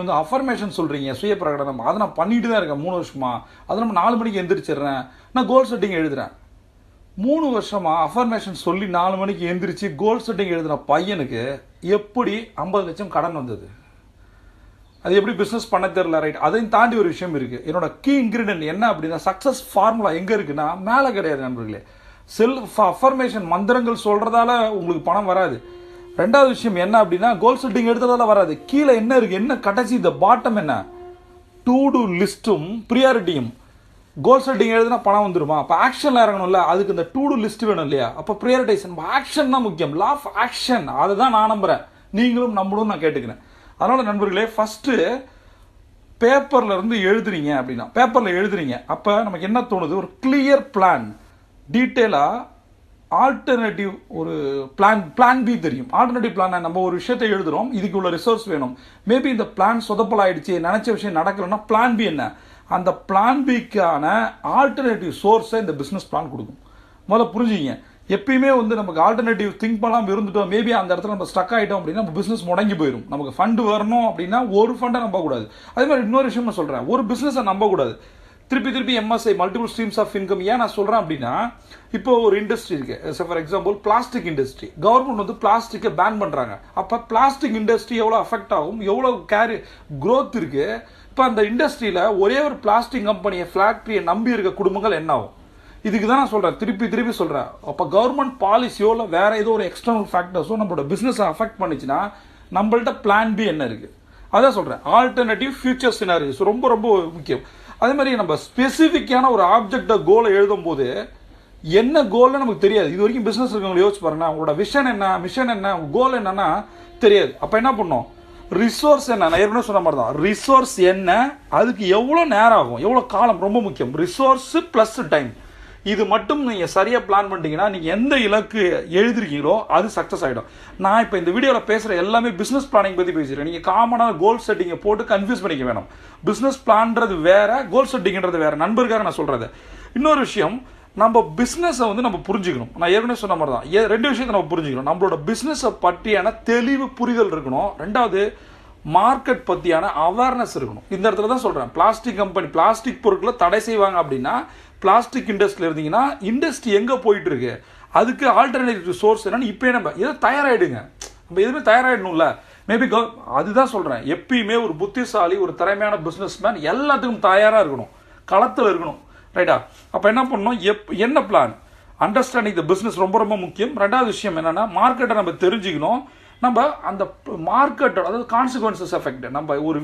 வந்து அஃபர்மேஷன் சொல்கிறீங்க சுய பிரகடனம். அதை நான் பண்ணிட்டு தான் இருக்கேன் மூணு வருஷமா. அதை நம்ம நாலு மணிக்கு எந்திரிச்சிடுறேன். நான் கோல் செட்டிங் எழுதுறேன். மூணு வருஷமாக அஃபர்மேஷன் சொல்லி நாலு மணிக்கு எந்திரிச்சு கோல் செட்டிங் எழுதுன பையனுக்கு எப்படி ஐம்பது லட்சம் கடன் வந்தது? அது எப்படி பிஸ்னஸ் பண்ண தெரில ரைட் அதையும் தாண்டி ஒரு விஷயம் இருக்குது என்னோட கீ இன்க்ரீடியன்ட் என்ன அப்படின்னா சக்ஸஸ் ஃபார்முலா எங்கே இருக்குன்னா மேலே கிடையாது நண்பர்களே. செல்ஃப் அஃபர்மேஷன் மந்திரங்கள் சொல்கிறதால உங்களுக்கு பணம் வராது. ரெண்டாவது விஷயம் என்ன அப்படின்னா கோல் செட்டிங் எடுத்ததால வராது. கீழே என்ன இருக்கு? என்ன கடைசி? இந்த பாட்டம் என்ன? டூ டு லிஸ்ட்டும் ப்ரியாரிட்டியும் கோல் செட்டிங் எழுதுனா பணம் வந்துருமா? அப்போ ஆக்ஷனில் இறங்கணும்ல அதுக்கு இந்த டூ டு லிஸ்ட் வேணும் இல்லையா? அப்போ ப்ரியாரிட்டைசன் ஆக்ஷன் தான் முக்கியம். லா ஆஃப் ஆக்ஷன் அதை தான் நான் நம்புறேன். நீங்களும் நம்பணும்னு நான் கேட்டுக்கிறேன். அதனால நண்பர்களே ஃபஸ்ட்டு பேப்பர்ல இருந்து எழுதுறீங்க அப்படின்னா பேப்பர்ல எழுதுறீங்க. அப்போ நமக்கு என்ன தோணுது? ஒரு கிளியர் பிளான் டீட்டெயிலாக ஆல்டர்னேட்டிவ் ஒரு பிளான் பிளான் பி தெரியும். ஆல்டர்னேட்டிவ் பிளான் நம்ம ஒரு விஷயத்தை எழுதுறோம் இதுக்கு உள்ள ரிசோர்ஸ் வேணும். மேபி இந்த பிளான் சொதப்பல் ஆயிடுச்சு நினைச்ச விஷயம் நடக்கலைன்னா பிளான் பி என்ன? அந்த பிளான் பிக்கான ஆல்டர்னேட்டிவ் சோர்ஸை இந்த பிஸ்னஸ் பிளான் கொடுக்கும். முதல்ல புரிஞ்சுங்க எப்பயுமே வந்து நமக்கு ஆல்டர்னேட்டிவ் திங்க் பண்ணாமல் இருந்துட்டோம். மேபி அந்த இடத்துல நம்ம ஸ்டக் ஆகிட்டோம் அப்படின்னா நம்ம பிஸ்னஸ் முடங்கி போயிடும் நமக்கு ஃபண்டு வரணும் அப்படின்னா ஒரு ஃபண்டை நம்பக்கூடாது. அதே மாதிரி இன்னொரு விஷயம் சொல்கிறேன் ஒரு பிஸ்னஸை நம்பக்கூடாது. திருப்பி திருப்பி MSI multiple streams of income ஏன் நான் சொல்கிறேன் அப்படின்னா இப்போ ஒரு இண்டஸ்ட்ரி இருக்கு. For example plastic industry government வந்து பிளாஸ்டிக்கை பேன் பண்ணுறாங்க அப்போ பிளாஸ்டிக் இண்டஸ்ட்ரி எவ்வளோ அஃபெக்ட் ஆகும்? எவ்வளோ கேரி க்ரோத் இருக்குது இப்போ அந்த இண்டஸ்ட்ரியில் ஒரே ஒரு பிளாஸ்டிக் கம்பெனியை ஃபேக்ட்ரியை நம்பி இருக்க குடும்பங்கள் என்ன ஆகும்? இதுக்கு தான் நான் சொல்கிறேன் திருப்பி திருப்பி சொல்கிறேன் அப்போ கவர்மெண்ட் பாலிசியோ இல்லை வேறு ஏதோ ஒரு எக்ஸ்டர்னல் ஃபேக்டர்ஸோ நம்மளோட பிஸ்னஸை அஃபெக்ட் பண்ணிச்சுன்னா நம்மள்ட்ட பிளான் பி என்ன இருக்குது அதான் சொல்கிறேன் ஆல்டர்னேட்டிவ் ஃபியூச்சர் சினாரிஸ் ரொம்ப ரொம்ப முக்கியம். அதே மாதிரி நம்ம ஸ்பெசிஃபிக்கான ஒரு ஆப்ஜெக்டை கோலை எழுதும் போது என்ன கோல்னு நமக்கு தெரியாது. இது வரைக்கும் பிஸ்னஸ் இருக்கவங்களை யோசிச்சு பாருங்க உங்களோட விஷன் என்ன மிஷன் என்ன கோல் என்னன்னா தெரியாது. அப்போ என்ன பண்ணோம் ரிசோர்ஸ் என்ன? நான் ஏற்கனவே சொன்ன மாதிரி தான் ரிசோர்ஸ் என்ன? அதுக்கு எவ்வளோ நேரம் ஆகும்? எவ்வளோ காலம்? ரொம்ப முக்கியம். ரிசோர்ஸ் ப்ளஸ் டைம் இது மட்டும் நீங்கள் சரியாக பிளான் பண்ணிட்டீங்கன்னா நீங்கள் எந்த இலக்கு எழுதிருக்கீங்களோ அது சக்ஸஸ் ஆகிடும் நான் இப்போ இந்த வீடியோவில் பேசுகிற எல்லாமே பிஸ்னஸ் பிளானிங் பற்றி பேசுகிறேன் நீங்கள் காமனாக கோல் செட்டிங்கை போட்டு கன்ஃபியூஸ் பண்ணிக்க வேணும். பிஸ்னஸ் பிளான்றது வேறு கோல் செட்டிங்கிறது வேறு. நண்பருக்காக நான் சொல்கிறது இன்னொரு விஷயம் நம்ம பிஸ்னஸை வந்து நம்ம புரிஞ்சுக்கணும். நான் ஏற்கனவே சொன்ன மாதிரி தான் ரெண்டு விஷயத்தை நம்ம புரிஞ்சுக்கணும். நம்மளோட பிஸ்னஸை பற்றியான தெளிவு புரிதல் இருக்கணும். ரெண்டாவது மார்க்கெட் பற்றியான அவேர்னஸ் இருக்கணும். இந்த இடத்துல தான் சொல்கிறேன் பிளாஸ்டிக் கம்பெனி பிளாஸ்டிக் பொருட்களை தடை செய்வாங்க அப்படின்னா பிளாஸ்டிக் இண்டஸ்ட்ரியில் இருந்தீங்கன்னா இண்டஸ்ட்ரி எங்கே போயிட்டு இருக்கு அதுக்கு ஆல்டர்னேட்டிவ் சோர்ஸ் என்னன்னு இப்போயே நம்ம இதை தயாராகிடுங்க நம்ம எதுவுமே தயாராகிடணும்ல மேபி அதுதான் சொல்கிறேன் எப்பயுமே ஒரு புத்திசாலி ஒரு திறமையான பிஸ்னஸ்மேன் எல்லாத்துக்கும் தயாராக இருக்கணும். களத்தில் இருக்கணும். ரைட்டா அப்போ என்ன பண்ணணும்? எப் என்ன பிளான் அண்டர்ஸ்டாண்டிங் த பிஸ்னஸ் ரொம்ப ரொம்ப முக்கியம். ரெண்டாவது விஷயம் என்னென்னா மார்க்கெட்டை நம்ம தெரிஞ்சுக்கணும். நம்ம அந்த மார்க்கெட்டோட அதாவது கான்சிக்வன்சஸ் எஃபெக்ட் நம்ம ஒரு